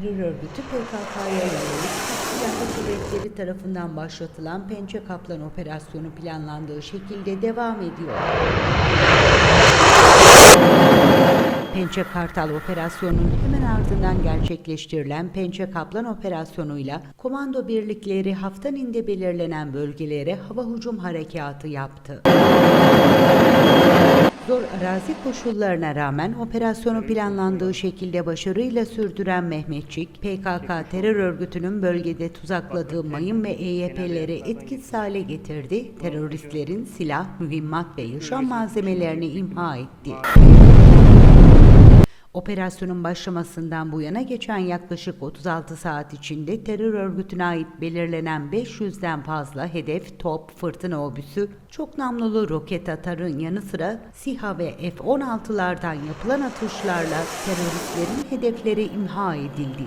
terör örgütü PKK'ya yönelik silahlı kuvvetleri tarafından başlatılan Pençe Kaplan operasyonu planlandığı şekilde devam ediyor. Pençe Kartal operasyonunun hemen ardından gerçekleştirilen Pençe Kaplan operasyonuyla komando birlikleri Haftanin'de belirlenen bölgelere hava hücum harekatı yaptı. Arazi koşullarına rağmen operasyonu planlandığı şekilde başarıyla sürdüren Mehmetçik, PKK terör örgütünün bölgede tuzakladığı mayın ve EYP'leri etkisiz hale getirdi, teröristlerin silah, mühimmat ve yaşam malzemelerini imha etti. Operasyonun başlamasından bu yana geçen yaklaşık 36 saat içinde terör örgütüne ait belirlenen 500'den fazla hedef, top, fırtına obüsü, çok namlulu roket atarın yanı sıra SİHA ve F-16'lardan yapılan atışlarla teröristlerin hedefleri imha edildi.